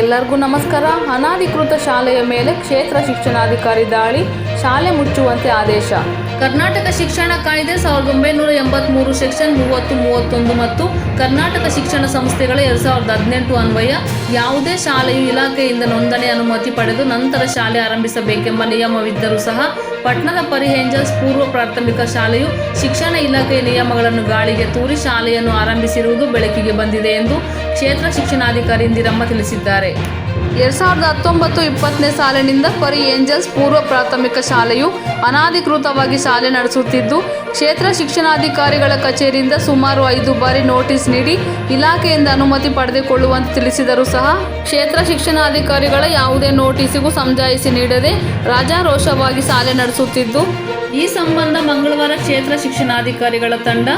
ಎಲ್ಲರಿಗೂ ನಮಸ್ಕಾರ. ಅನಧಿಕೃತ ಶಾಲೆಯ ಮೇಲೆ ಕ್ಷೇತ್ರ ಶಿಕ್ಷಣಾಧಿಕಾರಿ ದಾಳಿ ಶಾಲೆ ಮುಚ್ಚುವಂತೆ ಆದೇಶ. ಕರ್ನಾಟಕ ಶಿಕ್ಷಣ ಕಾಯ್ದೆ ಸಾವಿರದ ಒಂಬೈನೂರ ಎಂಬತ್ಮೂರು ಸೆಕ್ಷನ್ ಮೂವತ್ತು, ಮೂವತ್ತೊಂದು ಮತ್ತು ಕರ್ನಾಟಕ ಶಿಕ್ಷಣ ಸಂಸ್ಥೆಗಳ ಎರಡು ಸಾವಿರದ ಹದಿನೆಂಟು ಅನ್ವಯ ಯಾವುದೇ ಶಾಲೆಯು ಇಲಾಖೆಯಿಂದ ನೋಂದಣಿ ಅನುಮತಿ ಪಡೆದು ನಂತರ ಶಾಲೆ ಆರಂಭಿಸಬೇಕೆಂಬ ನಿಯಮವಿದ್ದರೂ ಸಹ ಪಟ್ಟಣದ ಪರಿಹೇಂಜಲ್ಸ್ ಪೂರ್ವ ಪ್ರಾಥಮಿಕ ಶಾಲೆಯು ಶಿಕ್ಷಣ ಇಲಾಖೆಯ ನಿಯಮಗಳನ್ನು ಗಾಳಿಗೆ ತೂರಿ ಶಾಲೆಯನ್ನು ಆರಂಭಿಸಿರುವುದು ಬೆಳಕಿಗೆ ಬಂದಿದೆ ಎಂದು ಕ್ಷೇತ್ರ ಶಿಕ್ಷಣಾಧಿಕಾರಿ ಇಂದಿರಮ್ಮ ತಿಳಿಸಿದ್ದಾರೆ. ಎರಡ್ ಸಾವಿರದ ಹತ್ತೊಂಬತ್ತು ಇಪ್ಪತ್ತನೇ ಸಾಲಿನಿಂದ ಪರಿ ಏಂಜಲ್ಸ್ ಪೂರ್ವ ಪ್ರಾಥಮಿಕ ಶಾಲೆಯು ಅನಧಿಕೃತವಾಗಿ ಶಾಲೆ ನಡೆಸುತ್ತಿದ್ದು, ಕ್ಷೇತ್ರ ಶಿಕ್ಷಣಾಧಿಕಾರಿಗಳ ಕಚೇರಿಯಿಂದ ಸುಮಾರು ಐದು ಬಾರಿ ನೋಟಿಸ್ ನೀಡಿ ಇಲಾಖೆಯಿಂದ ಅನುಮತಿ ಪಡೆದುಕೊಳ್ಳುವಂತೆ ತಿಳಿಸಿದರೂ ಸಹ ಕ್ಷೇತ್ರ ಶಿಕ್ಷಣಾಧಿಕಾರಿಗಳ ಯಾವುದೇ ನೋಟಿಸಿಗೂ ಸಮಜಾಯಿಸಿ ನೀಡದೆ ರಾಜಾರೋಷವಾಗಿ ಶಾಲೆ ನಡೆಸುತ್ತಿದ್ದು. ಈ ಸಂಬಂಧ ಮಂಗಳವಾರ ಕ್ಷೇತ್ರ ಶಿಕ್ಷಣಾಧಿಕಾರಿಗಳ ತಂಡ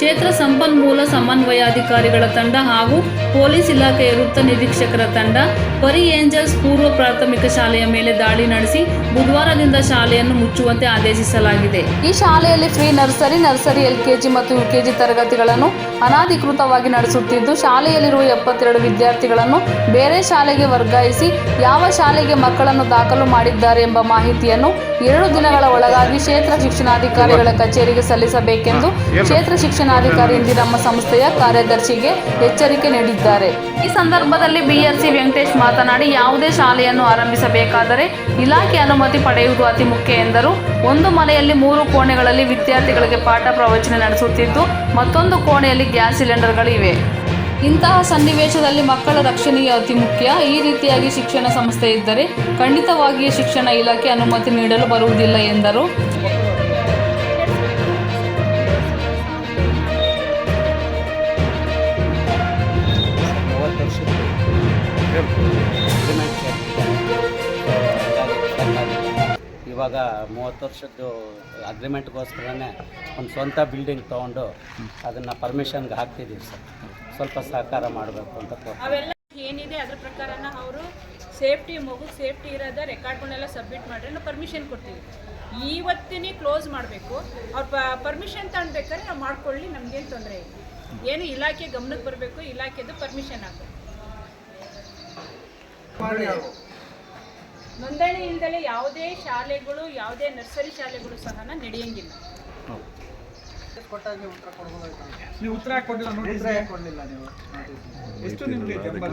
ಕ್ಷೇತ್ರ ಸಂಪನ್ಮೂಲ ಸಮನ್ವಯಾಧಿಕಾರಿಗಳ ತಂಡ ಹಾಗೂ ಪೊಲೀಸ್ ಇಲಾಖೆಯ ವೃತ್ತ ನಿರೀಕ್ಷಕರ ತಂಡ, ಪರಿ ಏಂಜಲ್ಸ್ ಪೂರ್ವ ಪ್ರಾಥಮಿಕ ಶಾಲೆಯ ಮೇಲೆ ದಾಳಿ ನಡೆಸಿ ಬುಧವಾರದಿಂದ ಶಾಲೆಯನ್ನು ಮುಚ್ಚುವಂತೆ ಆದೇಶಿಸಲಾಗಿದೆ. ಈ ಶಾಲೆಯಲ್ಲಿ ಫ್ರೀ ನರ್ಸರಿ ನರ್ಸರಿ ಎಲ್ಕೆಜಿ ಮತ್ತು ಯುಕೆಜಿ ತರಗತಿಗಳನ್ನು ಅನಾಧಿಕೃತವಾಗಿ ನಡೆಸುತ್ತಿದ್ದು ಶಾಲೆಯಲ್ಲಿರುವ ಎಪ್ಪತ್ತೆರಡು ವಿದ್ಯಾರ್ಥಿಗಳನ್ನು ಬೇರೆ ಶಾಲೆಗೆ ವರ್ಗಾಯಿಸಿ ಯಾವ ಶಾಲೆಗೆ ಮಕ್ಕಳನ್ನು ದಾಖಲು ಮಾಡಿದ್ದಾರೆ ಎಂಬ ಮಾಹಿತಿಯನ್ನು ಎರಡು ದಿನಗಳ ಒಳಗಾಗಿ ಕ್ಷೇತ್ರ ಶಿಕ್ಷಣಾಧಿಕಾರಿಗಳ ಕಚೇರಿಗೆ ಸಲ್ಲಿಸಬೇಕೆಂದು ಕ್ಷೇತ್ರ ಶಿಕ್ಷಣಾಧಿಕಾರಿ ಇಂದಿರಮ್ಮ ಸಂಸ್ಥೆಯ ಕಾರ್ಯದರ್ಶಿಗೆ ಎಚ್ಚರಿಕೆ ನೀಡಿದ್ದಾರೆ. ಈ ಸಂದರ್ಭದಲ್ಲಿ ಬಿಆರ್ಸಿ ವೆಂಕಟೇಶ್ ಮಾತನಾಡಿ ಯಾವುದೇ ಶಾಲೆಯನ್ನು ಆರಂಭಿಸಬೇಕಾದರೆ ಇಲಾಖೆ ಅನುಮತಿ ಪಡೆಯುವುದು ಅತಿ ಮುಖ್ಯ ಎಂದರು. ಒಂದು ಮನೆಯಲ್ಲಿ ಮೂರು ಕೋಣೆಗಳಲ್ಲಿ ವಿದ್ಯಾರ್ಥಿಗಳಿಗೆ ಪಾಠ ಪ್ರವಚನ ನಡೆಸುತ್ತಿದ್ದು ಮತ್ತೊಂದು ಕೋಣೆಯಲ್ಲಿ ಗ್ಯಾಸ್ ಸಿಲಿಂಡರ್ಗಳು ಇವೆ ಇಂತಹ ಸನ್ನಿವೇಶದಲ್ಲಿ ಮಕ್ಕಳ ರಕ್ಷಣೆಯು ಅತಿ ಮುಖ್ಯ. ಈ ರೀತಿಯಾಗಿ ಶಿಕ್ಷಣ ಸಂಸ್ಥೆ ಇದ್ದರೆ ಖಂಡಿತವಾಗಿಯೇ ಶಿಕ್ಷಣ ಇಲಾಖೆ ಅನುಮತಿ ನೀಡಲು ಬರುವುದಿಲ್ಲ ಎಂದರು. ಇವಾಗ ಮೂವತ್ತು ವರ್ಷದ್ದು ಅಗ್ರಿಮೆಂಟ್ಗೋಸ್ಕರನೇ ಒಂದು ಸ್ವಂತ ಬಿಲ್ಡಿಂಗ್ ತೊಗೊಂಡು ಅದನ್ನು ಪರ್ಮಿಷನ್ಗೆ ಹಾಕ್ತಿದ್ದೀವಿ ಸರ್. ಸ್ವಲ್ಪ ಸಹಕಾರ ಮಾಡಬೇಕು ಅಂತ. ಅವೆಲ್ಲ ಏನಿದೆ ಅದ್ರ ಪ್ರಕಾರನ ಅವರು ಸೇಫ್ಟಿ ಮಗು ಸೇಫ್ಟಿ ಇರೋದ ರೆಕಾರ್ಡ್ಗಳನ್ನೆಲ್ಲ ಸಬ್ಮಿಟ್ ಮಾಡಿದ್ರೆ ನಾವು ಪರ್ಮಿಷನ್ ಕೊಡ್ತೀವಿ. ಇವತ್ತಿನೇ ಕ್ಲೋಸ್ ಮಾಡಬೇಕು. ಅವ್ರು ಪರ್ಮಿಷನ್ ತಗೊಳ್ಬೇಕಾದ್ರೆ ನಾವು ಮಾಡ್ಕೊಳ್ಳಿ ನಮಗೇನು ತೊಂದರೆ ಇಲ್ಲ. ಏನು ಇಲಾಖೆ ಗಮನಕ್ಕೆ ಬರಬೇಕು ಇಲಾಖೆದು ಪರ್ಮಿಷನ್ ಆಗಬೇಕು ನೋಂದಣಿ ಇಲ್ದಲೆ ಯಾವುದೇ ಶಾಲೆಗಳು ಯಾವುದೇ ನರ್ಸರಿ ಶಾಲೆಗಳು ಸಹ ನಡೆಯಂಗಿಲ್ಲ. ನೀವು ಉತ್ತರ ಕೊಡಲಿಲ್ಲ ನೋಟಿಸ್ ಕೊಡ್ಲಿಲ್ಲ ನೀವು. ಎಷ್ಟು ನಿಮ್ಗೆ ಬೆಂಬಲ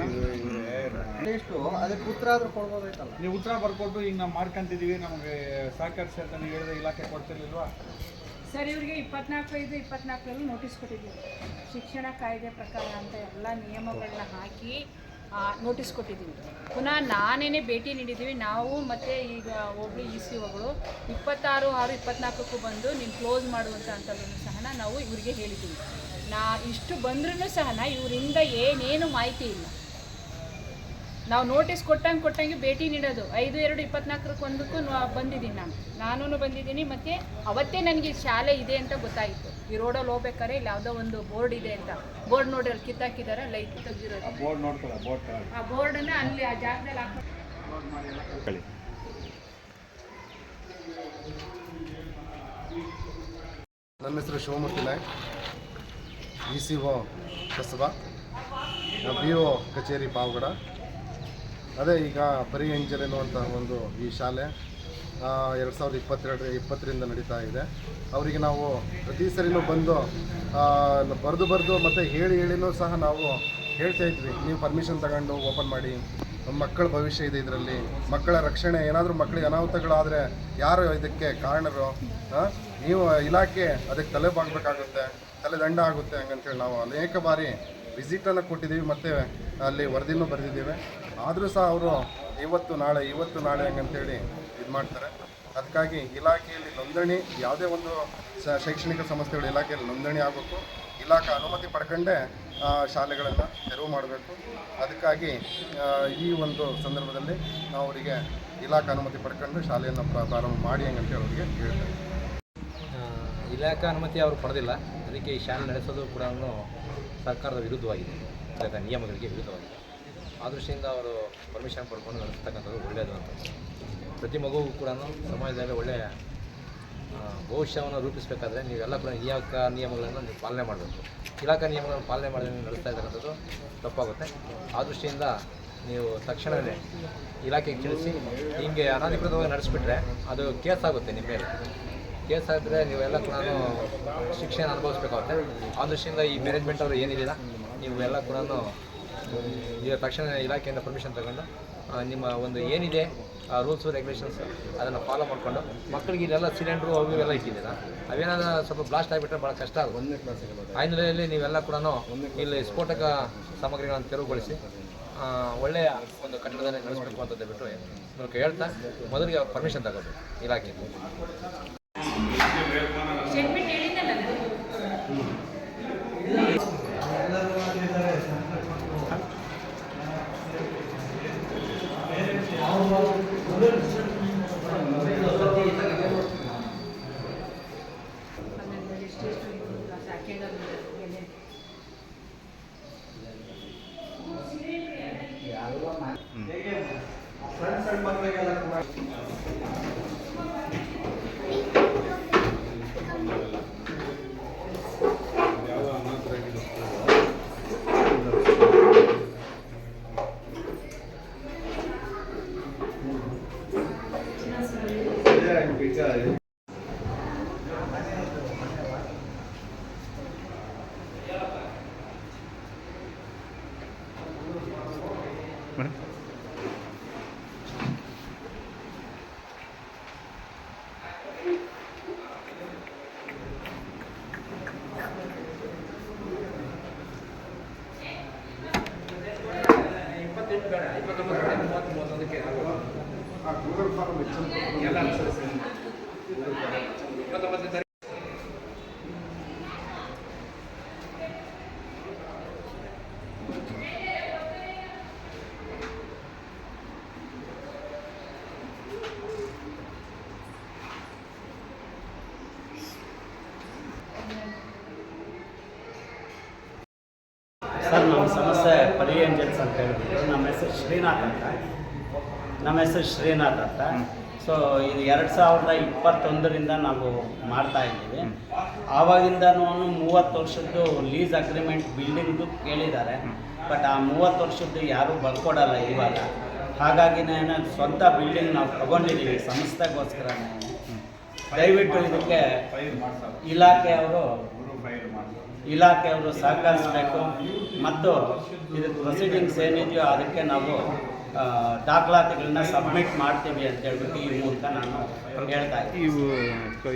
ಎಷ್ಟು? ಅದಕ್ಕೆ ಉತ್ತರ ಆದ್ರೂ ಕೊಡ್ಬೋದಾಯ್ತಲ್ಲ. ನೀವು ಉತ್ತರ ಬರ್ಕೊಟ್ಟು ಈಗ ನಾವು ಮಾಡ್ಕೊಂತಿದೀವಿ ನಮಗೆ ಸಹಕರಿಸಿ ಅಂತ ನೀವು ಹೇಳಿದ್ರೆ ಇಲಾಖೆ ಕೊಡ್ತಿರ್ಲಿಲ್ವಾ? ಸರ್ ಇವರಿಗೆ ಇಪ್ಪತ್ನಾಲ್ಕು ಐದು ಇಪ್ಪತ್ನಾಲ್ಕರಲ್ಲಿ ನೋಟಿಸ್ ಕೊಟ್ಟಿದ್ದೀವಿ. ಶಿಕ್ಷಣ ಕಾಯ್ದೆ ಪ್ರಕಾರ ಅಂತ ಎಲ್ಲ ನಿಯಮಗಳನ್ನ ಹಾಕಿ ನೋಟಿಸ್ ಕೊಟ್ಟಿದ್ದೀನಿ. ಪುನಃ ನಾನೇನೇ ಭೇಟಿ ನೀಡಿದ್ದೀವಿ, ನಾವು ಮತ್ತು ಈಗ ಹೋಬಳಿ ಇ ಸಿ ಒಗಳು ಇಪ್ಪತ್ತಾರು ಆರು ಇಪ್ಪತ್ನಾಲ್ಕಕ್ಕೂ ಬಂದು ನೀನು ಕ್ಲೋಸ್ ಮಾಡುವಂಥ ಅಂಥದ್ದನ್ನು ಸಹ ನಾವು ಇವರಿಗೆ ಹೇಳಿದ್ದೀವಿ. ನಾ ಇಷ್ಟು ಬಂದ್ರೂ ಸಹ ಇವರಿಂದ ಏನೇನು ಮಾಹಿತಿ ಇಲ್ಲ. ನಾವು ನೋಟಿಸ್ ಕೊಟ್ಟಂಗೆ ಕೊಟ್ಟಂಗೆ ಭೇಟಿ ನೀಡೋದು. ಐದು, ಎರಡು, ಇಪ್ಪತ್ನಾಲ್ಕರಕ್ಕೆ ಒಂದಕ್ಕೂ ಬಂದಿದ್ದೀನಿ ನಾನು. ನಾನೂ ಬಂದಿದ್ದೀನಿ, ಮತ್ತು ಅವತ್ತೇ ನನಗೆ ಶಾಲೆ ಇದೆ ಅಂತ ಗೊತ್ತಾಯಿತು. ಈ ರೋಡಲ್ಲಿ ಹೋಗ್ಬೇಕಾದ್ರೆ ಇಲ್ಲಿ ಯಾವುದೋ ಒಂದು ಬೋರ್ಡ್ ಇದೆ ಅಂತ. ಬೋರ್ಡ್ ನೋಡಿ ಅಲ್ಲಿ ಕಿತ್ತಾಕಿದ್ದಾರೆ ಲೈಟ್ ತೆಗ್ದಿರೋದು. ಬೋರ್ಡ್ ನೋಡ್ಕೊಳ ಬೋರ್ಡ್ ಆ ಬೋರ್ಡನ್ನು ಅಲ್ಲಿ ಆ ಜಾಗದಲ್ಲಿ ಹಾಕಿ ನನ್ನ ಹೆಸರು Shivamurthy Naik. E C O Kasaba B O ಕಚೇರಿ ಪಾವಗಡ. ಅದೇ ಈಗ ಪರಿ ಎಂಜರ್ ಎನ್ನುವಂತಹ ಒಂದು ಈ ಶಾಲೆ. ಎರಡು ಸಾವಿರದ ಇಪ್ಪತ್ತೆರಡು, ಇಪ್ಪತ್ತರಿಂದ ನಡೀತಾ ಇದೆ. ಅವರಿಗೆ ನಾವು ಪ್ರತಿ ಸರಿನೂ ಬಂದು ಬರೆದು ಬರೆದು ಮತ್ತು ಹೇಳಿ ಹೇಳಿನೂ ಸಹ ನಾವು ಹೇಳ್ತಾ ಇದ್ವಿ. ನೀವು ಪರ್ಮಿಷನ್ ತಗೊಂಡು ಓಪನ್ ಮಾಡಿ. ಮಕ್ಕಳ ಭವಿಷ್ಯ ಇದೆ ಇದರಲ್ಲಿ. ಮಕ್ಕಳ ರಕ್ಷಣೆ, ಏನಾದರೂ ಮಕ್ಕಳಿಗೆ ಅನಾಹುತಗಳಾದರೆ ಯಾರು ಇದಕ್ಕೆ ಕಾರಣರು? ನೀವು ಇಲಾಖೆ ಅದಕ್ಕೆ ತಲೆ ಬಾಗಬೇಕಾಗುತ್ತೆ, ತಲೆ ದಂಡ ಆಗುತ್ತೆ ಹಂಗಂತೇಳಿ ನಾವು ಅನೇಕ ಬಾರಿ ವಿಸಿಟನ್ನು ಕೊಟ್ಟಿದ್ದೀವಿ, ಮತ್ತು ಅಲ್ಲಿ ವರದಿನೂ ಬರೆದಿದ್ದೀವಿ. ಆದರೂ ಸಹ ಅವರು ಇವತ್ತು ನಾಳೆ ಇವತ್ತು ನಾಳೆ ಹಂಗಂತೇಳಿ ಇದು ಮಾಡ್ತಾರೆ. ಅದಕ್ಕಾಗಿ ಇಲಾಖೆಯಲ್ಲಿ ನೋಂದಣಿ, ಯಾವುದೇ ಒಂದು ಶೈಕ್ಷಣಿಕ ಸಂಸ್ಥೆಗಳು ಇಲಾಖೆಯಲ್ಲಿ ನೋಂದಣಿ ಆಗಬೇಕು. ಇಲಾಖೆ ಅನುಮತಿ ಪಡ್ಕೊಂಡೇ ಶಾಲೆಗಳನ್ನು ತೆರವು ಮಾಡಬೇಕು. ಅದಕ್ಕಾಗಿ ಈ ಒಂದು ಸಂದರ್ಭದಲ್ಲಿ ನಾವು ಅವರಿಗೆ ಇಲಾಖೆ ಅನುಮತಿ ಪಡ್ಕೊಂಡು ಶಾಲೆಯನ್ನು ಪ್ರ- ಪ್ರಾರಂಭ ಮಾಡಿ ಹಂಗಂತೇಳಿ ಅವರಿಗೆ ಹೇಳ್ತೇವೆ ಇಲಾಖೆ ಅನುಮತಿ ಅವರು ಪಡೆದಿಲ್ಲ. ಅದಕ್ಕೆ ಈ ಶಾಲೆ ನಡೆಸೋದು ಕೂಡ ಸರ್ಕಾರದ ವಿರುದ್ಧವಾಗಿದೆ. ನಿಯಮಗಳಿಗೆ ವಿರುದ್ಧವಾಗಿದೆ. ಆ ದೃಷ್ಟಿಯಿಂದ ಅವರು ಪರ್ಮಿಷನ್ ಪಡ್ಕೊಂಡು ನಡೆಸ್ತಕ್ಕಂಥದ್ದು ಒಳ್ಳೆಯದು ಅಂತ. ಪ್ರತಿ ಮಗುವು ಕೂಡ ಸಮಾಜದಲ್ಲಿ ಒಳ್ಳೆಯ ಭವಿಷ್ಯವನ್ನು ರೂಪಿಸಬೇಕಾದ್ರೆ ನೀವೆಲ್ಲ ಕೂಡ ಇಲಾಖಾ ನಿಯಮಗಳನ್ನು ನೀವು ಪಾಲನೆ ಮಾಡಬೇಕು. ಇಲಾಖಾ ನಿಯಮಗಳನ್ನು ಪಾಲನೆ ಮಾಡಿದ್ರೆ ನೀವು ನಡೆಸ್ತಾ ಇರ್ತಕ್ಕಂಥದ್ದು ತಪ್ಪಾಗುತ್ತೆ. ಆ ದೃಷ್ಟಿಯಿಂದ ನೀವು ತಕ್ಷಣವೇ ಇಲಾಖೆಗೆ ತಿಳಿಸಿ, ಹಿಂಗೆ ಅನಧಿಕೃತವಾಗಿ ನಡೆಸಿಬಿಟ್ರೆ ಅದು ಕೇಸ್ ಆಗುತ್ತೆ ನಿಮ್ಮ ಮೇಲೆ. ಕೇಸ್ ಆದರೆ ನೀವೆಲ್ಲ ಕೂಡ ಶಿಕ್ಷೆ ಅನುಭವಿಸ್ಬೇಕಾಗುತ್ತೆ. ಆ ದೃಷ್ಟಿಯಿಂದ ಈ ಮ್ಯಾನೇಜ್ಮೆಂಟ್ ಅವರು ಏನಿಲ್ಲ ನೀವು ಎಲ್ಲ ಕೂಡ ಈಗ ತಕ್ಷಣ ಇಲಾಖೆಯಿಂದ ಪರ್ಮಿಷನ್ ತಗೊಂಡು ನಿಮ್ಮ ಒಂದು ಏನಿದೆ ರೂಲ್ಸ್ ರೆಗ್ಯುಲೇಷನ್ಸ್ ಅದನ್ನು ಫಾಲೋ ಮಾಡಿಕೊಂಡು ಮಕ್ಕಳಿಗೆ ಇದೆಲ್ಲ ಸಿಲಿಂಡ್ರು ಅವು ಇವೆಲ್ಲ ಇಟ್ಟಿದ್ದೀರಾ? ಅವೇನಾದ್ರು ಸ್ವಲ್ಪ ಬ್ಲಾಸ್ಟ್ ಆಗಿಬಿಟ್ರೆ ಭಾಳ ಕಷ್ಟ ಆಗುತ್ತೆ. ಆ ಹಿನ್ನೆಲೆಯಲ್ಲಿ ನೀವೆಲ್ಲ ಕೂಡ ಇಲ್ಲಿ ಸ್ಫೋಟಕ ಸಾಮಗ್ರಿಗಳನ್ನು ತೆರವುಗೊಳಿಸಿ ಆ, ಒಳ್ಳೆಯ ಒಂದು ಕಟ್ಟಡದಲ್ಲಿ ನಡೆಸಬೇಕು ಅಂತ ಬಿಟ್ಟು ಮೂಲಕ ಹೇಳ್ತಾ ಮೊದಲಿಗೆ ಪರ್ಮಿಷನ್ ತಗೋಬೇಕು ಇಲಾಖೆಯಿಂದ because ಸರ್ ನಮ್ಮ ಸಮಸ್ಯೆ ಪರಿ ಏಂಜಲ್ಸ್ ಅಂತ ಹೇಳ್ಬಿಟ್ಟು ನಮ್ಮ ಹೆಸರು ಶ್ರೀನಾಥ್ ಅಂತ. ನಮ್ಮ ಹೆಸರು ಶ್ರೀನಾಥ್ ಅಂತ. ಸೊ ಇದು ಎರಡು ಸಾವಿರದ ಇಪ್ಪತ್ತೊಂದರಿಂದ ನಾವು ಮಾಡ್ತಾ ಇದ್ದೀವಿ. ಆವಾಗಿಂದನೂ ಮೂವತ್ತು ವರ್ಷದ್ದು ಲೀಸ್ ಅಗ್ರಿಮೆಂಟ್ ಬಿಲ್ಡಿಂಗ್ದು ಕೇಳಿದ್ದಾರೆ. ಬಟ್ ಆ ಮೂವತ್ತು ವರ್ಷದ್ದು ಯಾರೂ ಬರ್ಕೊಡಲ್ಲ ಇವಾಗ. ಹಾಗಾಗಿನೇ ಸ್ವಂತ ಬಿಲ್ಡಿಂಗ್ ನಾವು ತಗೊಂಡಿದ್ದೀವಿ. ಸಂಸ್ಥೆಗೋಸ್ಕರ ದಯವಿಟ್ಟು ಇದಕ್ಕೆ ಇಲಾಖೆಯವರು ಇಲಾಖೆಯವರು ಸಹಕರಿಸಬೇಕು. ಮತ್ತು ಇದು ಪ್ರೊಸೀಡಿಂಗ್ಸ್ ಏನಿದೆಯೋ ಅದಕ್ಕೆ ನಾವು ದಾಖಲಾತಿಗಳನ್ನ ಸಬ್ಮಿಟ್ ಮಾಡ್ತೀವಿ ಅಂತ ಹೇಳ್ಬಿಟ್ಟು ಈ ಮೂಲಕ ನಾನು ಹೇಳ್ತಾ ಇದ್ದೀನಿ. ಇವು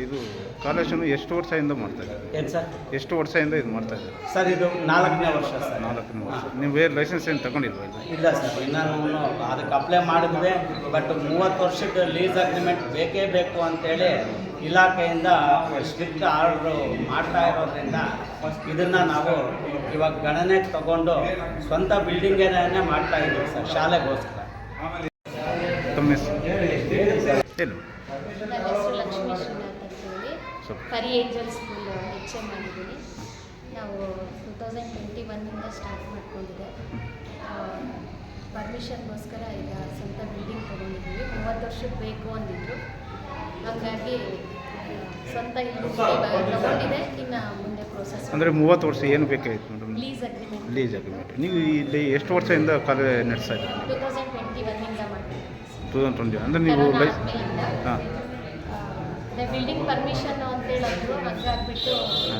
ಇದು ಕಾಲೇಜನ್ನು ಎಷ್ಟು ವರ್ಷದಿಂದ ಮಾಡ್ತಾ ಇದ್ದಾರೆ? ಏನು ಸರ್? ಎಷ್ಟು ವರ್ಷದಿಂದ ಇದು ಮಾಡ್ತಾ ಇದ್ದಾರೆ? ಸರ್ ಇದು ನಾಲ್ಕನೇ ವರ್ಷ ಸರ್. ನಾಲ್ಕನೇ ವರ್ಷ. ನೀವು ಬೇರೆ ಲೈಸೆನ್ಸ್ ಏನು ತಗೊಂಡಿಲ್ವ ಇಲ್ಲ ಸರ್ ಇನ್ನೂ ಅದಕ್ಕೆ ಅಪ್ಲೈ ಮಾಡಿದ್ವಿ. ಬಟ್ ಮೂವತ್ತು ವರ್ಷದ ಲೀಸ್ ಅಗ್ರಿಮೆಂಟ್ ಬೇಕೇ ಬೇಕು ಅಂತೇಳಿ ಇಲಾಖೆಯಿಂದ ಸ್ಟ್ರಿಕ್ಟ್ ಆರ್ಡ್ರು ಮಾಡ್ತಾ ಇರೋದ್ರಿಂದ ಇದನ್ನು ನಾವು ಇವಾಗ ಗಣನೆ ತಗೊಂಡು ಸ್ವಂತ ಬಿಲ್ಡಿಂಗೇನೇ ಮಾಡ್ತಾ ಇದ್ದೀವಿ ಸರ್ ಶಾಲೆಗೋಸ್ಕರ. ಪರಿ ಏಂಜಲ್ ಸ್ಕೂಲ್ ಎಚ್ ಎಂ ಆಗಿದ್ದೀನಿ ನಾವು ಟೂ ತೌಸಂಡ್ ಟ್ವೆಂಟಿ ಒನ್ನಿಂದ ಸ್ಟಾರ್ಟ್ ಮಾಡ್ಕೊಂಡಿದ್ದೆ ಪರ್ಮಿಷನ್ಗೋಸ್ಕರ ಈಗ ಸ್ವಂತ ಬಿಲ್ಡಿಂಗ್ ತೊಗೊಂಡಿದ್ದೀವಿ. ಮೂವತ್ತು ವರ್ಷಕ್ಕೆ ಬೇಕು ಅಂದಿದ್ರು. ಹಾಗಾಗಿ ಸ್ವಂತ ಇಲ್ಲಿ ತೊಗೊಂಡಿದೆ ಇನ್ನು ಮುಂದೆ ಪ್ರೋಸೆಸ್ ಅಂದರೆ ಮೂವತ್ತು ವರ್ಷ ಏನು ಬೇಕಾಗಿತ್ತು madam? Lease agreement lease agreement ನೀವು ಇಲ್ಲಿ ಎಷ್ಟು ವರ್ಷದಿಂದ ಕಾಲೇಜ್ ನಡೆಸ್ತಾ ಇದ್ದೀರಿ? ಟೂ ತೌಸಂಡ್ ಟ್ವೆಂಟಿ ಒನ್ನಿಂದ ಮಾಡಿದ್ದೀವಿ ಟೂ ತೌಸಂಡ್ ಟ್ವೆಂಟಿ ಅಂದರೆ ನೀವು ಆದ್ಮೇಲಿಂದ, ಹಾಂ. ಅದೇ ಬಿಲ್ಡಿಂಗ್ ಪರ್ಮಿಷನ್ ಅಂತ ಹೇಳಿದ್ರು. ಹಾಗಾಗ್ಬಿಟ್ಟು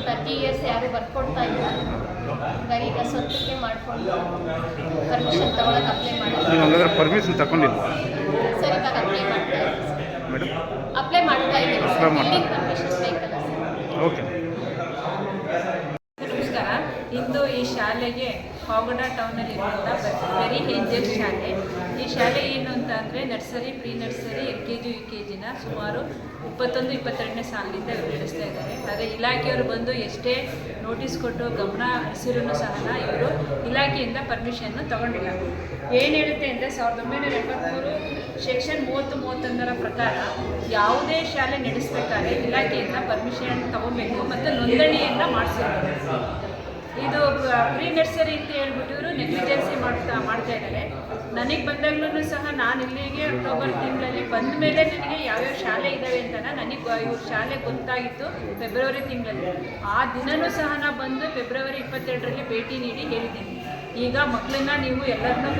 ಪ್ರತಿ ಇಯರ್ಸ್ ಯಾರು ಬರ್ಕೊಡ್ತಾ ಇಲ್ಲ. ಹಾಗಾಗಿ ಈಗ ಸ್ವಂತಕ್ಕೆ ಮಾಡಿಕೊಂಡು ಪರ್ಮಿಷನ್ ತಗೊಳಕ್ಕೆ ಅಪ್ಲೈ ನೀವು ಮಾಡಿ ಹಂಗಾದ್ರೆ ಪರ್ಮಿಷನ್ ತಗೊಂಡಿಲ್ವಾ ಸರ್ ಇವಾಗ ಅಪ್ಲೈ ಮಾಡ್ತಾ ಇದ್ದೀವಿ ಮೇಡಮ್ ಅಪ್ಲೈ ಮಾಡ್ತಾ ಇದ್ದೀವಿ Apply ಸರ್ ಮಾಡ್ತಾ ಬಿಲ್ಡಿಂಗ್ ಪರ್ಮಿಷನ್ ಬೇಕಲ್ಲ ಸರ್ ಓಕೆ ನಮಸ್ಕಾರ. ಇಂದು ಈ ಶಾಲೆಗೆ ಪಾವಗಡ ಟೌನಲ್ಲಿ ಇರುವಂಥ ವೆರಿ ಏಂಜಲ್ ಶಾಲೆ. ಈ ಶಾಲೆ ಏನು ಅಂತ ಅಂದರೆ nursery pre nursery L K G U K ಜಿನ ಸುಮಾರು ಇಪ್ಪತ್ತೊಂದು ಇಪ್ಪತ್ತೆರಡನೇ ಸಾಲಿನಿಂದ ಇವರು ನಡೆಸ್ತಾ ಇದ್ದಾರೆ. ಆದರೆ ಇಲಾಖೆಯವರು ಬಂದು ಎಷ್ಟೇ ನೋಟಿಸ್ ಕೊಟ್ಟು ಗಮನ ಹರಿಸಿರೂ ಸಹ ಇವರು ಇಲಾಖೆಯಿಂದ ಪರ್ಮಿಷನ್ನು ತಗೊಂಡಿಲ್ಲ. ಏನು ಹೇಳುತ್ತೆ ಅಂದರೆ ಸಾವಿರದ ಒಂಬೈನೂರ ಎಪ್ಪತ್ತ್ಮೂರು ಸೆಕ್ಷನ್ ಮೂವತ್ತು ಮೂವತ್ತೊಂದರ ಪ್ರಕಾರ ಯಾವುದೇ ಶಾಲೆ ನಡೆಸಬೇಕಾದ್ರೆ ಇಲಾಖೆಯಿಂದ ಪರ್ಮಿಷನ್ ತಗೋಬೇಕು ಮತ್ತು ನೋಂದಣಿಯನ್ನು ಮಾಡಿಸಬೇಕು. ಇದು ಪ್ರೀ ನರ್ಸರಿ ಅಂತ ಹೇಳ್ಬಿಟ್ಟು ಇವರು ನೆಗ್ಲಿಜೆನ್ಸಿ ಮಾಡ್ತಾ ಮಾಡ್ತಾ ಇದ್ದಾರೆ ನನಗೆ ಬಂದಾಗ್ಲೂ ಸಹ ನಾನು ಇಲ್ಲಿಗೆ ಅಕ್ಟೋಬರ್ ತಿಂಗಳಲ್ಲಿ ಬಂದ ಮೇಲೆ ನನಗೆ ಯಾವ್ಯಾವ ಶಾಲೆ ಇದ್ದಾವೆ ಅಂತ ನನಗೆ ಇವ್ರ ಶಾಲೆ ಗೊತ್ತಾಗಿತ್ತು ಫೆಬ್ರವರಿ ತಿಂಗಳಲ್ಲಿ. ಆ ದಿನವೂ ಸಹ ನಾನು ಬಂದು ಫೆಬ್ರವರಿ ಇಪ್ಪತ್ತೆರಡರಲ್ಲಿ ಭೇಟಿ ನೀಡಿ ಹೇಳಿದ್ದೀನಿ. ಈಗ ಮಕ್ಕಳನ್ನ ನೀವು ಎಲ್ಲರನ್ನೂ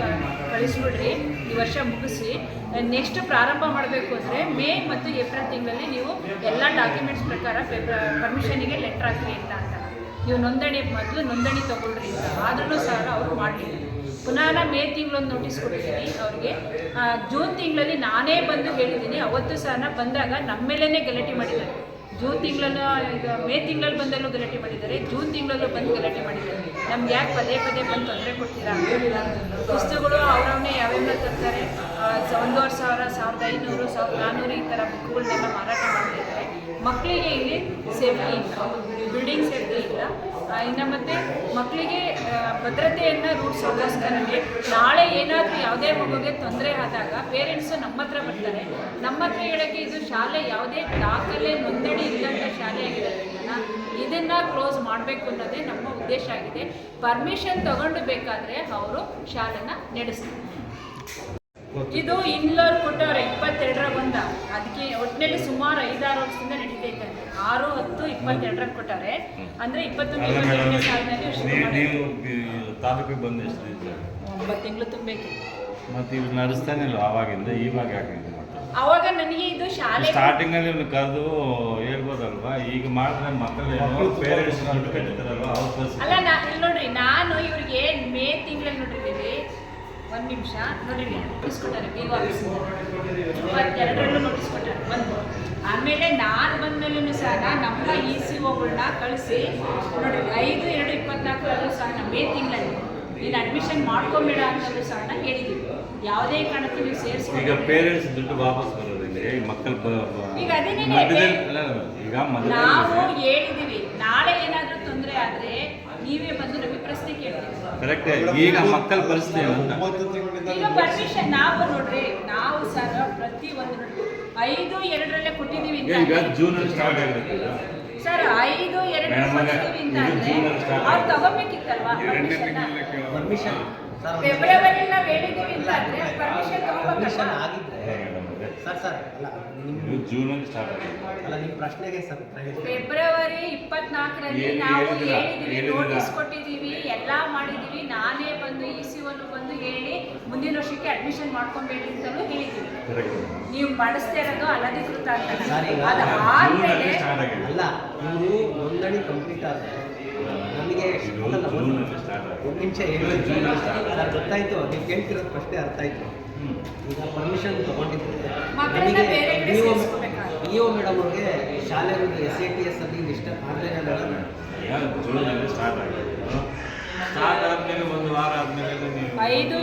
ಕಳಿಸ್ಬಿಡ್ರಿ. ಈ ವರ್ಷ ಮುಗಿಸಿ ನೆಕ್ಸ್ಟ್ ಪ್ರಾರಂಭ ಮಾಡಬೇಕು ಅಂದರೆ ಮೇ ಮತ್ತು ಏಪ್ರಿಲ್ ತಿಂಗಳಲ್ಲಿ ನೀವು ಎಲ್ಲ ಡಾಕ್ಯುಮೆಂಟ್ಸ್ ಪ್ರಕಾರ ಪರ್ಮಿಷನಿಗೆ ಲೆಟ್ರ್ ಹಾಕ್ರಿ ಅಂತ ಅಂತ. ನೀವು ನೋಂದಣಿ ಮೊದಲು ನೋಂದಣಿ ತಗೊಳ್ರಿ ಅಂತ. ಆದ್ರೂ ಸಹ ಅವರು ಮಾಡಲಿಲ್ಲ ಪುನಃ ಮೇ ತಿಂಗಳೊಂದು ನೋಟಿಸ್ ಕೊಟ್ಟಿದ್ದೀನಿ ಅವ್ರಿಗೆ. ಜೂನ್ ತಿಂಗಳಲ್ಲಿ ನಾನೇ ಬಂದು ಹೇಳಿದ್ದೀನಿ. ಅವತ್ತು ಸಹ ಬಂದಾಗ ನಮ್ಮ ಮೇಲೇ ಗಲಾಟೆ ಮಾಡಿದ್ದಾರೆ. ಜೂನ್ ತಿಂಗಳಲ್ಲೂ ಈಗ ಮೇ ತಿಂಗಳಲ್ಲಿ ಬಂದಲ್ಲೂ ಗಲಾಟೆ ಮಾಡಿದ್ದಾರೆ. ಜೂನ್ ತಿಂಗಳಲ್ಲೂ ಬಂದು ಗಲಾಟೆ ಮಾಡಿದ್ದಾರೆ. ನಮ್ಗೆ ಯಾಕೆ ಪದೇ ಪದೇ ಬಂದು ತೊಂದರೆ ಕೊಡ್ತೀರಾ? ಪುಸ್ತಕಗಳು ಅವ್ರವನ್ನೇ ಯಾವ್ಯಾವ ತರ್ತಾರೆ. ಒಂದೂವರೆ ಸಾವಿರ, ಸಾವಿರದ ಐನೂರು, ಸಾವಿರದ ನಾನ್ನೂರು ಈ ಥರ ಬುಕ್ಗಳನ್ನೆಲ್ಲ ಮಾರಾಟ ಮಾಡ್ತಿದ್ದಾರೆ ಮಕ್ಕಳಿಗೆ ಇಲ್ಲಿ ಸೇಫ್ಟಿ ಇಲ್ಲ. ಬಿಲ್ಡಿಂಗ್ ಸೇಫ್ಟಿ ಇಲ್ಲ. ಇನ್ನು ಮತ್ತೆ ಮಕ್ಕಳಿಗೆ ಭದ್ರತೆಯನ್ನು ರೂಢಿಸೋಗೋಸ್ಕರನೇ ನಾಳೆ ಏನಾದರೂ ಯಾವುದೇ ಮಗುಗೆ ತೊಂದರೆ ಆದಾಗ ಪೇರೆಂಟ್ಸು ನಮ್ಮ ಹತ್ರ ಬರ್ತಾರೆ. ನಮ್ಮ ಹತ್ರ ಹೇಳೋಕ್ಕೆ ಇದು ಶಾಲೆ ಯಾವುದೇ ದಾಖಲೆ ನೋಂದಣಿ ಆಗಿರೋದ್ರಿಂದ ಇದನ್ನು ಕ್ಲೋಸ್ ಮಾಡಬೇಕು ಅನ್ನೋದೇ ನಮ್ಮ ಉದ್ದೇಶ ಆಗಿದೆ. ಪರ್ಮಿಷನ್ ತಗೊಂಡು ಬೇಕಾದರೆ ಅವರು ಶಾಲೆನ ನಡೆಸ್ತಾರೆ. ಇದು ಇನ್ಲೋರ್ ಕೊಟ್ಟವ್ರೆ ಇಪ್ಪತ್ತೆರಡರ ಬಂದ. ಅದಕ್ಕೆ ಒಟ್ಟಿನಲ್ಲಿ ಸುಮಾರು ಐದಾರು ವರ್ಷದಿಂದ ನಡೀತೈತೆ ಆರು ಹತ್ತು ಇಪ್ಪತ್ತೆರಡರ ಕೊಟ್ಟಾರೆ ಅಂದ್ರೆ ಇಪ್ಪತ್ತೊಂದು ಇಪ್ಪತ್ತೆರಡನೇ ಸಾಲಿನಲ್ಲಿ ತಾಲೂಕಿಗೆ ಬಂದು ಎಷ್ಟು ಒಂಬತ್ತು ತಿಂಗಳು ತುಂಬಬೇಕು ಮತ್ತೆ ಇವ್ರು ನಡೆಸ್ತಾನೆ ಅವಾಗಿಂದ ಇವಾಗ ಯಾಕೆ ಅವಾಗ ನನಗೆ ಇದು ಶಾಲೆ ಸ್ಟಾರ್ಟಿಂಗ್ ಅಲ್ಲಿ ಇವ್ನು ಕರೆದು ಹೇಳ್ಬೋದಲ್ವಾ? ಈಗ ಮಾಡಿದ್ರೆ ಮಕ್ಕಳು ಪೇರೆಂಟ್ಸ್ ಕಟ್ಟಿದಾರಲ್ವಾ ಅವ್ರ ಅಲ್ಲ ನಾ ಇಲ್ಲಿ ನೋಡ್ರಿ ನಾನು ಇವ್ರಿಗೆ ಮೇ ತಿಂಗಳಲ್ಲಿ ನೋಡಿದ್ದೀವಿ ಒಂದು ನಿಮಿಷ. ನೋಡ್ರಿ ನೋಟಿಸ್ ಕೊಟ್ಟಾರೆ ಬಿ ಆಫೀಸ್ ಎರಡರಲ್ಲೂ ನೋಟಿಸ್ ಕೊಟ್ಟಾರೆ ಒಂದು ಆಮೇಲೆ ನಾನು ಬಂದ್ಮೇಲೂ ಸಹ ನಮ್ಮ ಇ ಸಿ ಒಗಳನ್ನ ಕಳಿಸಿ ನೋಡಿ ಐದು ಎರಡು ಇಪ್ಪತ್ನಾಲ್ಕರಲ್ಲೂ ಸಹ ಮೇ ತಿಂಗಳಲ್ಲಿ ನೀನು ಅಡ್ಮಿಷನ್ ಮಾಡ್ಕೊಂಬೇಡ ಅಂತಲೂ ಸಹ ಹೇಳಿದ್ದೀವಿ ಯಾವುದೇ ಕಾರಣಕ್ಕೂ ನೀವು ಈಗ ಪೇರೆಂಟ್ಸ್ ದುಡ್ಡು ವಾಪಸ್ ಬರೋದಿಲ್ಲ ಈ ಮಕ್ಕಳು ಈಗ ಅದೇನೇ ಮಧ್ಯದಲ್ಲಿ ಅಲ್ಲ, ಈಗ ನಾವು ಹೇಳಿದೀವಿ. ಹೇಳಿದ್ದೀವಿ ನಾಳೆ ಏನಾದರೂ ತೊಂದರೆ ಆದರೆ ನೀವೇ ಬಂದು ನಮಗೆ ಪ್ರಶ್ನೆ ಕೇಳ್ತೀವಿ ಕರೆಕ್ಟ್ ಈಗ ಮಕ್ಕಳ ಪರಿಸ್ಥಿತಿ ಈಗ ಪರ್ಮಿಷನ್ ನಾವು ನೋಡ್ರಿ. ನಾವು ಸರ್ ಪ್ರತಿ ಒಂದು ಐದು ಎರಡರಲ್ಲೇ ಕೊಟ್ಟಿದ್ದೀವಿ ಈಗ ಜೂನ್ ಅಲ್ಲಿ ಸ್ಟಾರ್ಟ್ ಆಗಿರುತ್ತೆ ಸರ್ ಐದು ಎರಡು ಕೊಟ್ಟಿದ್ದೀವಿ ಅಂತ ಇದು ಅಂದ್ರೆ ಜೂನ್ ಅವ್ರು ತಗೋಬೇಕಿತ್ತಲ್ವಾ? ಪರ್ಮಿಷನ್ ಸರ್ ಫೆಬ್ರವರಿ ಅಂತ ಅಂದ್ರೆ ಪರ್ಮಿಷನ್ ಪರ್ಮಿಷನ್ ಸರ್ ಸರ್ ಅಲ್ಲ ನಿಮ್ಮ ಇದು ಜೂನ್ ಅಲ್ಲಿ ಸ್ಟಾರ್ಟ್ ಆಗಿದೆ. ಅಲ್ಲ ನಿಮ್ಮ ಪ್ರಶ್ನೆಗೆ ಸರ್ ಫೆಬ್ರವರಿ ಇಪ್ಪತ್ನಾಲ್ಕರಲ್ಲಿ ನಾವು ಹೇಳಿದ್ದೀವಿ? ನೋಟಿಸ್ ಕೊಟ್ಟಿದ್ದೀವಿ ಎಲ್ಲ ಮಾಡಿದ್ದೀವಿ ನಾನೇ ಬಂದು ಇ ಸಿ ಒನ್ ಬಂದು ಹೇಳಿ ಮುಂದಿನ ವರ್ಷಕ್ಕೆ ಅಡ್ಮಿಷನ್ ಮಾಡ್ಕೊಬೇಡಿ ಅಂತಲೂ ಹೇಳಿದ್ದೀವಿ ನೀವು ಮಾಡಿಸ್ತಾ ಇರೋದು ಅನಧಿಕೃತ ಅಂತ. ಅದು ಆದ್ಮೇಲೆ ಅಲ್ಲ ನೀವು ನೋಂದಣಿ ಕಂಪ್ಲೀಟ್ ಆದರೆ ಜೂನ್ ಒಂದು- ನಿಮಿಷ ಹೇಳಿ. ಗೊತ್ತಾಯ್ತು ನೀವು ಕೇಳ್ತಿರೋದು ಫಸ್ಟೇ ಅರ್ಥ ಆಯ್ತು. ಈಗ ಪರ್ಮಿಷನ್ ತಗೊಂಡಿದ್ದೆ. ನನಗೆ. ಇ ಒ ಮೇಡಮ್ ಅವ್ರಿಗೆ ಶಾಲೆಗಳು ಎಸ್ ಎ ಟಿ ಎಸ್ ಅಲ್ಲಿ ಇಷ್ಟ ಜೂನ್ ಸ್ಟಾರ್ಟ್ ಆಗಿದೆ ಸ್ಟಾರ್ಟ್ ಆದ್ಮೇಲೆ ಒಂದು ವಾರ ಆದ್ಮೇಲೆ ನೀವು ಐದು.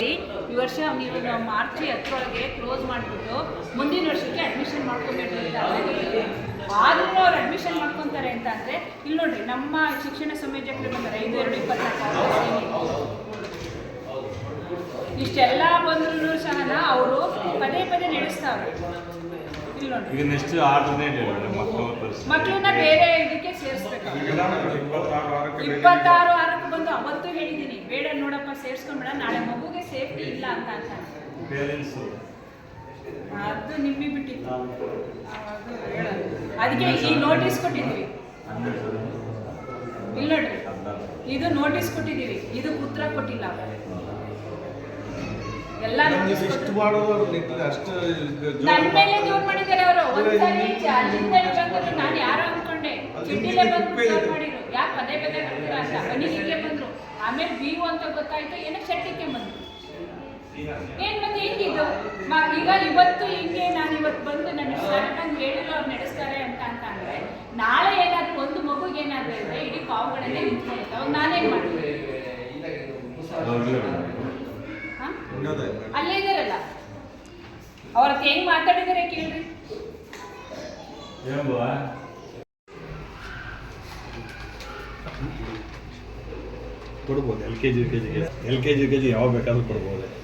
ಈ ವರ್ಷ ನೀವು ಮಾರ್ಚ್ ಹತ್ತರೊಳಗೆ ಕ್ಲೋಸ್ ಮಾಡಿಬಿಟ್ಟು ಮುಂದಿನ ವರ್ಷಕ್ಕೆ ಅಡ್ಮಿಷನ್ ಮಾಡ್ಕೊಬೇಕು ಅಂತ. ಆದ್ರೂ ಅವ್ರು ಅಡ್ಮಿಷನ್ ಮಾಡ್ಕೊತಾರೆ ಅಂತ ಅಂದರೆ ಇಲ್ಲಿ ನೋಡ್ರಿ ನಮ್ಮ ಶಿಕ್ಷಣ ಸಂಯೋಜಕರು ಬಂದರೆ ಐದು ಎರಡು ಇಪ್ಪತ್ನಾಲ್ಕು ಇಷ್ಟೆಲ್ಲ ಬಂದ್ರು ಸಹ ಅವರು ಪದೇ ಪದೇ ನಡೆಸ್ತಾವ್ರೆ. ನೋಡ್ರಿ. ಈಗ ನೆಕ್ಸ್ಟ್ ಮಕ್ಕಳನ್ನ ಬೇರೆ ಇದಕ್ಕೆ ಸೇರಿಸ್ಬೇಕು. ಇಪ್ಪತ್ತಾರು ವಾರಕ್ಕೆ ಬಂದು ಅವತ್ತು ಹೇಳಿದ್ದೀನಿ ಬೇಡ ನೋಡಪ್ಪ ಸೇರಿಸ್ಕೊಂಡ್ಬೇಡ ನಾಳೆ ಮಗುಗೆ ಸೇಫ್ಟಿ ಇಲ್ಲ ಅಂತ ಅಂತ. ಪೇರೆಂಟ್ಸು ಅದು ನಿಮ್ಮಿ ಬಿಟ್ಟಿತ್ತು. ಅದಕ್ಕೆ ಈ ನೋಟಿಸ್ ಕೊಟ್ಟಿದ್ವಿ ಇಲ್ಲ ನೋಡ್ರಿ. ಇದು ನೋಟಿಸ್ ಕೊಟ್ಟಿದ್ದೀವಿ. ಇದು ಉತ್ತರ ಕೊಟ್ಟಿಲ್ಲ. ಎಲ್ಲ ಇಷ್ಟು ಮಾಡೋದು ಅಷ್ಟು ನನ್ನ ಮೇಲೆ ಜೋರ್ ಮಾಡಿದ್ದಾರೆ ಅವರು. ಒಂದ್ಸರಿ ಅಲ್ಲಿಂದ ಬಂದ್ರು ನಾನು ಯಾರು ಅನ್ಕೊಂಡೆ. ಚಿಟ್ಟಿಲೆ ಬಂದು ಮಾಡಿದ್ರು. ಯಾಕೆ ಪದೇ ಪದೇ ಬರ್ತೀರಾ ಅಂತ. ಮನಿಗೆ ಬಂದ್ರು. ಆಮೇಲೆ ಬೀವು ಅಂತ ಗೊತ್ತಾಯ್ತು. ಏನೋ ಶೆಟ್ಟಿಗೆ ಬಂದ್ರು. ಏನ್ ಮತ್ತೆ ಹೆಂಗಿದು ಮ- ಈಗ ಇವತ್ತು ಹಿಂಗೆ ನಾನು ಇವತ್ತು ಬಂದು ನನ್ನ ಸಡನ್ ಹೇಳಿದ್ರು ಅವ್ರು ನಡೆಸ್ತಾರೆ ಅಂತ ಅಂತ ಅಂದ್ರೆ ನಾಳೆ ಏನಾದ್ರು ಒಂದು ಮಗುಗೆ ಏನಾದ್ರು ಇದ್ರೆ ಇಡೀ ಪಾವುಗಳನ್ನೇ ನಿಂತ್ಕೊಳ್ಳುತ್ತೆ. ಅವಾಗ ನಾನೇನ್ ಮಾಡ್ತೀನಿ? ಅಲ್ಲೇ ಇದಾರಲ್ಲ? ಅವ್ರ ಹತ್ರ ಹೆಂಗ್ ಮಾತಾಡಿದಾರೆ ಕೇಳ್ರಿ. ಕೊಡ್ಬೋದು L K G U K ಜಿಗೆ L K G U K G ಯಾವಾಗ ಬೇಕಾದ್ರೂ ಕೊಡ್ಬೋದು.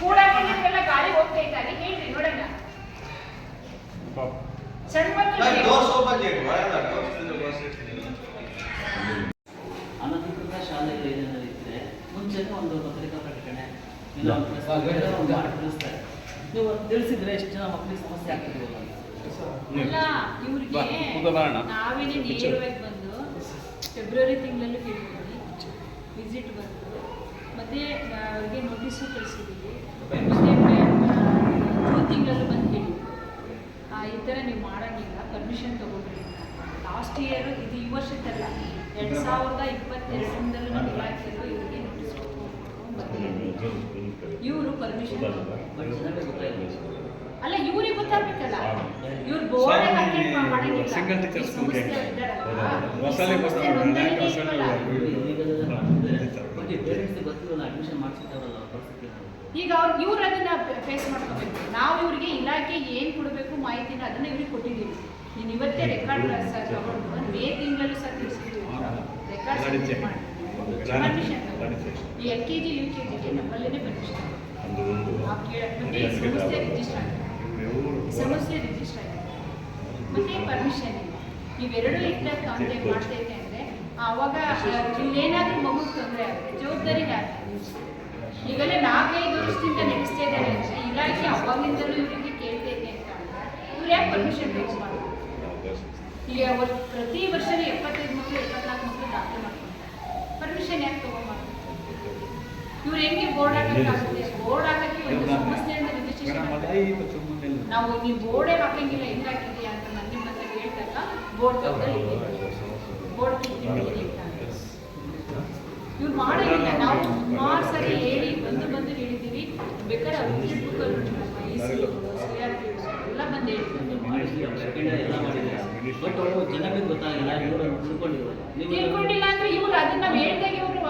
ಕೂಡ ಎಲ್ಲ ಗಾಳಿ ಹೋಗ್ತಾ ಇದ್ದಾರೆ ಹೇಳ್ರಿ ನೋಡೋಣ ಸಣ್ಣ ಮಕ್ಕಳು ಅನಧಿಕೃತ ಶಾಲೆಗಳಿದೆ ಇಲ್ಲ ಒಂದು ಮಾಡಿ ತಿಳಿಸ್ತಾರೆ ನೀವು ತಿಳಿಸಿದ್ರೆ ಎಷ್ಟು ಜನ ಮಕ್ಕಳಿಗೆ ಸಮಸ್ಯೆ ಆಗ್ತಿರ್ಬೋದು ಅಂತ. ಅಲ್ಲ ಇವ್ರಿಗೆ ನಾವೇನೇ ನೇರವಾಗಿ ಬಂದು ಫೆಬ್ರವರಿ ತಿಂಗಳಲ್ಲಿ ಕೇಳಿದ್ವಿ ಮತ್ತೆ ಅವ್ರಿಗೆ ನೋಟಿಸು ಕಳಿಸಿದ್ದೀವಿ ಮತ್ತೆ ತಿಂಗಳಲ್ಲೂ ಬಂದ್ಬಿಡಿ ಈ ಥರ ನೀವು ಮಾಡೋಂಗಿಲ್ಲ ಪರ್ಮಿಷನ್ ತೊಗೊಂಡ್ರಿ ಲಾಸ್ಟ್ ಇಯರ್ ಇದು ಈ ವರ್ಷದ್ದಲ್ಲ ಎರಡು ಸಾವಿರದ ಇಪ್ಪತ್ತೆರಡರಿಂದಲೂ ನಮ್ಮ ಇಲಾಖೆಯಲ್ಲೂ ಇವರಿಗೆ ನೋಟಿಸ್ ಇವರು ಪರ್ಮಿಷನ್ ಅಲ್ಲ ಇವ್ರಿಗೆ ಗೊತ್ತಾಗ್ಬೇಕಲ್ಲ. ಇವ್ರು ಬೋರ್ಡ್ ಮಾಡಂಗಿಲ್ಲ. Single teachers ಈ ಸಂಸ್ಥೆ ಗೆ. ಇದ್ದಾರಲ್ಲ, ಈಗ ಅವ್ರು ಇವ್ರು ಅದನ್ನ ಫೇಸ್ ಮಾಡ್ಕೋಬೇಕು. ನಾವು ಇವ್ರಿಗೆ ಇಲಾಖೆ ಏನು ಕೊಡಬೇಕು ಮಾಹಿತಿನ ಅದನ್ನ ಇವ್ರಿಗೆ ಕೊಟ್ಟಿದ್ದೀವಿ. ನೀನು ಇವತ್ತೇ ರೆಕಾರ್ಡ್ ಸರ್ ತಗೊಂಡು ಮೇ ತಿಂಗಳಲ್ಲೂ ಸರ್ ತಿಳಿಸಿದ್ದೀವಿ. ರೆಕಾರ್ಡ್ ಮಾಡಿ. ಪರ್ಮಿಷನ್ ಈ L K G U K ಜಿಗೆ ನಮ್ಮಲ್ಲೇ ಪರ್ಮಿಷನ್ ಸಂಸ್ಥೆ ರಿಜಿಸ್ಟರ್ ಆಗಿದೆ. ಸಮಸ್ಯೆ ರಿಜಿಸ್ಟರ್ ಆಗಿದೆ. ಮತ್ತೆ ಪರ್ಮಿಷನ್ ಇಲ್ಲ. ಇವೆರಡೂ ಇದ್ದಾಗ ಕಾಂಟ್ಯಾಕ್ಟ್ ಮಾಡ್ತಾ ಅಂದರೆ ಆವಾಗ ಇಲ್ಲೇನಾದ್ರೂ ಮಗು ತೊಂದರೆ ಆಗುತ್ತೆ ಜವಾಬ್ದಾರಿ ಈಗಲೇ ನಾಲ್ಕೈದು ವರ್ಷದಿಂದ ನಡೆಸ್ತಾ ಇದ್ದಾರೆ ಅಂದರೆ ಇಲಾಖೆ ಅವಾಗಿಂದಲೂ ಇವರಿಗೆ ಕೇಳ್ತಾ ಇದೆ ಅಂತ. ಅಂದ್ರೆ ಇವ್ರು ಯಾಕೆ ಪರ್ಮಿಷನ್ ಬೇಕು ಮಾಡೋದು ಈಗ ಪ್ರತಿ ವರ್ಷವೂ ಎಪ್ಪತ್ತೈದು ಮಕ್ಕಳು ಎಪ್ಪತ್ನಾಲ್ಕು ಮಕ್ಕಳು ದಾಖಲೆ ಮಾಡ್ತಾರೆ ಪರ್ಮಿಷನ್ ಯಾಕೆ ತಗೊಂಡ್ಬಾರ್ದು ಇವ್ರು ಹೆಂಗೆ ಬೋರ್ಡ್ ಹಾಕಕ್ಕಾಗುತ್ತೆ ಬೋರ್ಡ್ ಹಾಕಕ್ಕೆ ಒಂದು ಅಂತ ರಿಜಿಸ್ಟ್ರೇಷನ್ ಮಾಡ್ತಾರೆ. ನಾವು ನೀವು ಬೋರ್ಡೇ ಹಾಕಂಗಿಲ್ಲ ಹೆಂಗ್ ಹಾಕಿದ್ಯಾ ಅಂತ ನನ್ನ ನಿಮ್ಮ ಹತ್ರ ಹೇಳ್ದಾಗ ಬೋರ್ಡ್ ಬೋರ್ಡ್ ಇವ್ರು ಮಾಡಂಗಿಲ್ಲ ನಾವು ಸುಮಾರು ಸರಿ ಹೇಳಿ ಬಂದು ಬಂದು ಹೇಳಿದ್ದೀವಿ. ಬೇಕಾದ್ರೆ ಎಲ್ಲ ಬಂದು ಎಲ್ಲ ಅವರು ತಿಳ್ಕೊಂಡಿಲ್ಲ. ಅಂದ್ರೆ ಇವ್ರು ಅದನ್ನ ಹೇಳ್ದಾಗ ಇವರು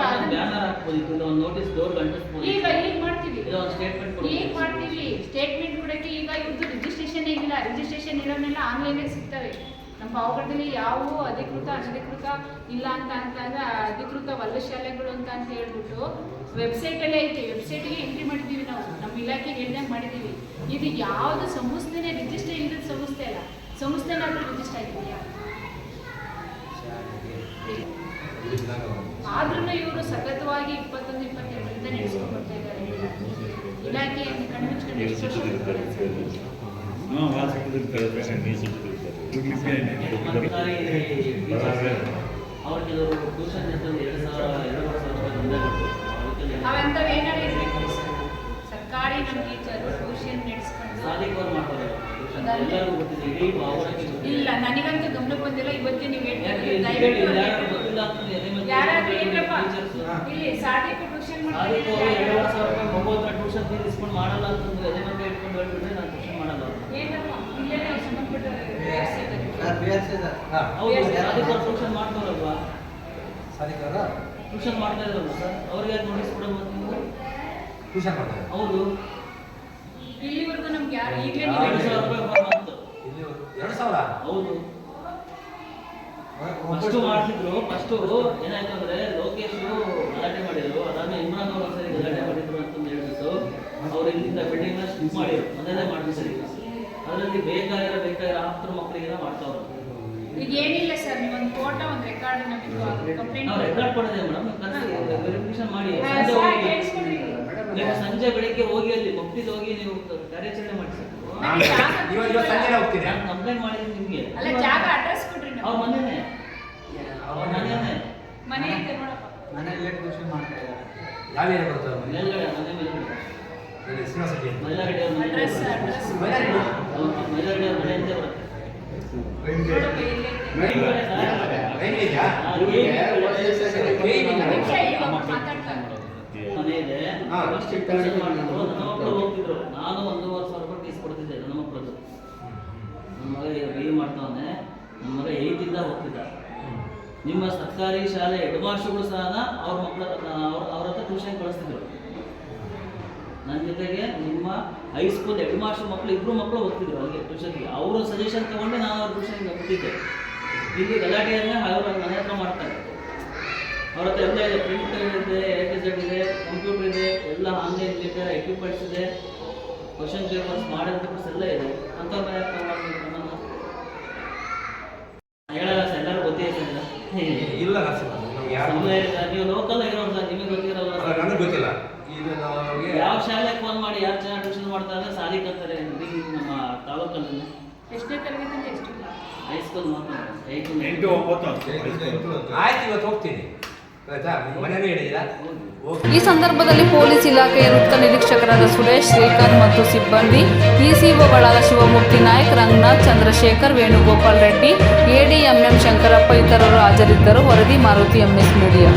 ನೋಟಿಸ್ ಡೋರ್ ಈಗ ಈಗ ಮಾಡ್ತೀವಿ? ಇಲ್ಲ ಒಂದು ಸ್ಟೇಟ್ಮೆಂಟ್ ಈಗ ಮಾಡ್ತೀವಿ ಸ್ಟೇಟ್ಮೆಂಟ್ ಕೊಡಕ್ಕೆ ಈಗ ಇವ್ರದ್ದು ರಿಜಿಸ್ಟ್ರೇಷನ್ ಇಲ್ಲ ರಿಜಿಸ್ಟ್ರೇಷನ್ ಇರೋನೆಲ್ಲ ಆನ್ಲೈನಲ್ಲಿ ಸಿಗ್ತವೆ. ನಮ್ಮ ಪಾವಗಡದಲ್ಲಿ ಯಾವ ಅಧಿಕೃತ ಅನಧಿಕೃತ ಇಲ್ಲ ಅಂತ ಅಂತ ಅಧಿಕೃತ ವಲ್ಲಶಾಲೆಗಳು ಶಾಲೆಗಳು ಅಂತ ಅಂತ ಹೇಳ್ಬಿಟ್ಟು ವೆಬ್ಸೈಟಲ್ಲೇ ಐತೆ. ವೆಬ್ಸೈಟಿಗೆ ಎಂಟ್ರಿ ಮಾಡಿದ್ದೀವಿ ನಾವು. ನಮ್ಮ ಇಲಾಖೆಗೆ ಎಂಟ್ರಿ ಮಾಡಿದ್ದೀವಿ. ಇದು ಯಾವುದು ಸಂಸ್ಥೆನೇ ರಿಜಿಸ್ಟರ್ ಇಲ್ಲದ ಸಂಸ್ಥೆ ಅಲ್ಲ. ಸಂಸ್ಥೆನಾದ್ರೂ ರಿಜಿಸ್ಟರ್ ಆಗಿದೆಯಾ? ಆದ್ರೂ ಇವರು ಸತತವಾಗಿ ಇಪ್ಪತ್ತೊಂದು ಇಪ್ಪತ್ತೆರಡರಿಂದ ನಡೆಸ್ಕೊಂಡು ಬರ್ತಾ ಇದ್ದಾರೆ. ಇಲಾಖೆಯನ್ನು ಕಣ್ಮುಚ್ಕೊಂಡು ಎಷ್ಟು ವರ್ಷ ಬಿಟ್ಟಿದ್ದಾರೆ ಸರ್? ಸರ್ಕಾರಿ ಟೀಚರ್ಸ್ ಅವ್ರ ಕೆಲವರು ಟ್ಯೂಷನ್ ಜೊತೆ ಎರಡು ಸಾವಿರ ಎರಡು ಸಾವಿರ ರೂಪಾಯಿ ದಂಧೆ ಕೊಟ್ಟು ಅದಕ್ಕೆ ಅವಂತವ್ ಸರ್ ಸರ್ಕಾರಿ ನಮ್ಮ ಟೀಚರು ಟ್ಯೂಷನ್ ನಡೆಸ್ಕೊಂಡು ಸಾಧಿಕವ್ರು ಮಾಡ್ತಾರೆ ಟ್ಯೂಷನ್ ಎಲ್ಲರಿಗೂ ಗೊತ್ತಿದೆ ಇಡೀ ಭಾವನೆಗೆ ಇಲ್ಲ ನನಗಂತೂ ಗಮನಕ್ಕೆ ಬಂದಿಲ್ಲ ಇವತ್ತೇ ನೀವು ಹೇಳ್ತಾ ಯಾರಾದ್ರೂ ಇಲ್ಲಿ ಸಾಧಿ ಅದಕ್ಕೆ- ಸಾವಿರ ರೂಪಾಯಿ ಮಗು ಹತ್ರ ಇಸ್ಕೊಂಡು ಮಾಡಲ್ಲ ಅಂತಂದ್ರೆ ಅದೇ ಮೇಲೆ ಇಟ್ಕೊಂಡು ಹೇಳ್ಬಿಟ್ರೆ ನಾನು ಟ್ಯೂಷನ್ ಮಾಡಲ್ಲ ಸರ್ ಸರ್ ಹೌದು ಸಾಧಿಕವ್ರು ಟ್ಯೂಷನ್ ಮಾಡ್ತಾರಲ್ವಾ ಟ್ಯೂಷನ್ ಮಾಡ್ತಾ ಇದ್ರಲ್ಲ ಸರ್ ಅವ್ರಿಗೆ ಯಾಕೆ ನೋಟಿಸ್ ಕೊಡೋದು ಮತ್ತೆ ನೀವು ಟ್ಯೂಷನ್ ಮಾಡ್ತಾರೆ ಹೌದು ಇಲ್ಲಿವರೆಗೂ ನಮ್ಗೆ ಯಾರು ಈಗಲೇ ಸಾವಿರ ರೂಪಾಯಿ ಎರಡು ಸಾವಿರ ಹೌದು. ಫಸ್ಟು ಮಾಡ್ತಿದ್ರು. ಫಸ್ಟು ಏನಾಯ್ತು ಅಂದ್ರೆ ಲೋಕೇಶ್ ಗಲಾಟೆ ಮಾಡಿದ್ರು. ಅದಾದ್ಮೇಲೆ ಇಮ್ರಾನ್ ಅವರು ಸರಿ ಗಲಾಟೆ ಮಾಡಿದ್ರು ಅಂತ ಹೇಳ್ಬಿಟ್ಟು ಅವ್ರು ಇಲ್ಲಿಂದ ಬಿಲ್ಡಿಂಗ್ ಶಿಫ್ಟ್ ಮಾಡಿದ್ರು. ಅದನ್ನೇ ಮಾಡಿದ್ರು ಸರಿ. ಅದರಲ್ಲಿ ಬೇಕಾಗಿರೋ ಬೇಕಾಗಿರೋ ಆಪ್ತರ ಮಕ್ಕಳಿಗೆಲ್ಲ ಮಾಡ್ತಾವ್ರು. ಈಗ ಏನಿಲ್ಲ ಸರ್ ನೀವು ಒಂದು ಫೋಟೋ ಒಂದು ರೆಕಾರ್ಡ್ ನಮಗೆ ಕಂಪ್ಲೇಂಟ್ ನಾವು ರೆಕಾರ್ಡ್ ಕೊಡೋದೇ ಮೇಡಮ್ ವೆರಿಫಿಕೇಶನ್ ಮಾಡಿ. ಸಂಜೆ ಹೋಗಿ. ನೀವು ಸಂಜೆ ಬೆಳಿಗ್ಗೆ ಹೋಗಿ ಅಲ್ಲಿ ಮಕ್ಕಳಿಗೆ ಹೋಗಿ ನೀವು ಕಾರ್ಯಾಚರಣೆ ಮಾಡಿ ಸರ್ ಕಂಪ್ಲೇಂಟ್ ಮಾಡಿದ್ರೆ ನಿಮಗೆ. ಅಲ್ಲ ಜಾಗ ಅಡ್ರೆಸ್ ಅವ್ರ ಮನೆನೇ. ಅವ್ರ ಮನೇನೆ. ಮನೆ ಅಂತ ನೋಡಪ್ಪ. ಮನೆಯಲ್ಲೇ ಟ್ಯೂಷನ್ ಮಾಡ್ತಾ ಇದ್ದಾರೆ. ಯಾವ ಏರಿಯಾ ಬರ್ತದೆ ಮನೆ ಮೇಲ್ಗಡೆ ಮನೆ ಮೇಲ್ಗಡೆ ಇಲ್ಲಿ ಶ್ರೀನಿವಾಸಕ್ಕೆ ಮೈಲಾರಡಿ ಅವ್ರ ಮನೆ ಅಡ್ರೆಸ್ ಅಡ್ರೆಸ್. ಮೈಲಾರಡಿ ಅವ್ರ ಮನೆ ಬರುತ್ತೆ. ಮನೆ ಇದೆ. ಫಸ್ಟ್ ಮಾಡಿದ್ರು ನನ್ನ ಮಕ್ಕಳು ಹೋಗ್ತಿದ್ರು ನಾನು ಒಂದೂವರೆ ಸಾವಿರ ರೂಪಾಯಿ ಫೀಸ್ ಕೊಡ್ತಿದ್ದೆ ನನ್ನ ಮಕ್ಕಳದ್ದು ನನ್ನ ಮಗ ಬಿ ಮಾಡ್ತಾವನೆ ನನ್ನ ಮಗ ಏಯ್ತಿಂದ ಹೋಗ್ತಿದ್ದ ನಿಮ್ಮ ಸರ್ಕಾರಿ ಶಾಲೆ ಹೆಡ್ ಮಾಸ್ಟರ್ಗಳು ಸಹ ಅವ್ರ ಮಕ್ಕಳ ಅವ್ರ ಹತ್ರ ಟ್ಯೂಷನ್ ಕಳಿಸ್ತಿದ್ರು. ನನ್ನ ಜೊತೆಗೆ ನಿಮ್ಮ ಹೈಸ್ಕೂಲ್ ಹೆಡ್ ಮಾಸ್ಟರ್ ಮಕ್ಕಳು ಇಬ್ಬರು ಮಕ್ಕಳು ಓದ್ತಿದ್ರು ಅಲ್ಲಿಗೆ ಟ್ಯೂಷನ್ಗೆ ಅವರು ಸಜೆಷನ್ ತಗೊಂಡು ನಾನು ಅವ್ರ ಟ್ಯೂಷನ್ಗೆ ಹೋಗ್ತಿದ್ದೆ. ಇಲ್ಲಿ ಗಲಾಟೆಯಲ್ಲೇ ಅವರು ಮನೆ ಹತ್ರ ಮಾಡ್ತಾರೆ. ಅವ್ರ ಹತ್ರ ಎಲ್ಲ ಇದೆ ಪ್ರಿಂಟರ್ ಇದೆ ಎಲೆಕ್ಟ್ರಿಸಿಟಿ ಇದೆ ಕಂಪ್ಯೂಟರ್ ಇದೆ, ಎಲ್ಲ ಆನ್ಲೈನ್ ಇದೆ ಎಕ್ವಿಪ್ಮೆಂಟ್ಸ್ ಇದೆ. ಕ್ವಶನ್ ಪೇಪರ್ಸ್ ಮಾಡಿದ ಪೇಪರ್ಸ್ ಎಲ್ಲ ಇದೆ. ಅಂತ ಮನೆ ಹತ್ರ ಮಾಡ್ತಾರೆ ಹೇಳಲ್ಲ ಸರ್, ಎಲ್ಲರೂ ಗೊತ್ತೇ ಸರ್. ಇಲ್ಲ ನರಸಿಂಹ ನಮ್ಗೆ ಯಾರು ನೀವು ಲೋಕಲ್ ಸರ್ ನಿಮಗೆ ಗೊತ್ತಿರಲ್ಲ ಅಲ್ಲ, ನನಗೆ ಗೊತ್ತಿಲ್ಲ. ನಮಗೆ ಯಾವ ಶಾಲೆಗೆ ಫೋನ್ ಮಾಡಿ ಯಾರು ಚೆನ್ನಾಗಿ ಟ್ಯೂಷನ್ ಮಾಡ್ತಾರೆ ಸಾಲಿ ಕಲ್ತಾರೆ ಇಲ್ಲಿ ನಮ್ಮ ತಾಲೂಕಲ್ಲಿ. ಎಷ್ಟನೇ ತರಗತಿ ಎಷ್ಟು ಹೈಸ್ಕೂಲ್ ಮಾತ್ರ. ಎಂಟು ಒಂಬತ್ತು. ಆಯ್ತು ಇವತ್ತು ಹೋಗ್ತೀನಿ. ಈ ಸಂದರ್ಭದಲ್ಲಿ ಪೊಲೀಸ್ ಇಲಾಖೆಯ ವೃತ್ತ ನಿರೀಕ್ಷಕರಾದ ಸುರೇಶ್ ಶ್ರೀಕಾಂತ್ ಮತ್ತು ಸಿಬ್ಬಂದಿ ಇಸಿಒಗಳಾದ ಶಿವಮೂರ್ತಿ ನಾಯಕ್, ರಂಗನಾಥ್, ಚಂದ್ರಶೇಖರ್, ವೇಣುಗೋಪಾಲ್ ರೆಡ್ಡಿ, ಎಡಿಎಂಎಂ ಶಂಕರಪ್ಪ ಇತರರು ಹಾಜರಿದ್ದರು. ವರದಿ ಮಾರುತಿ ಎಂಎಸ್ ಮೀಡಿಯಾ.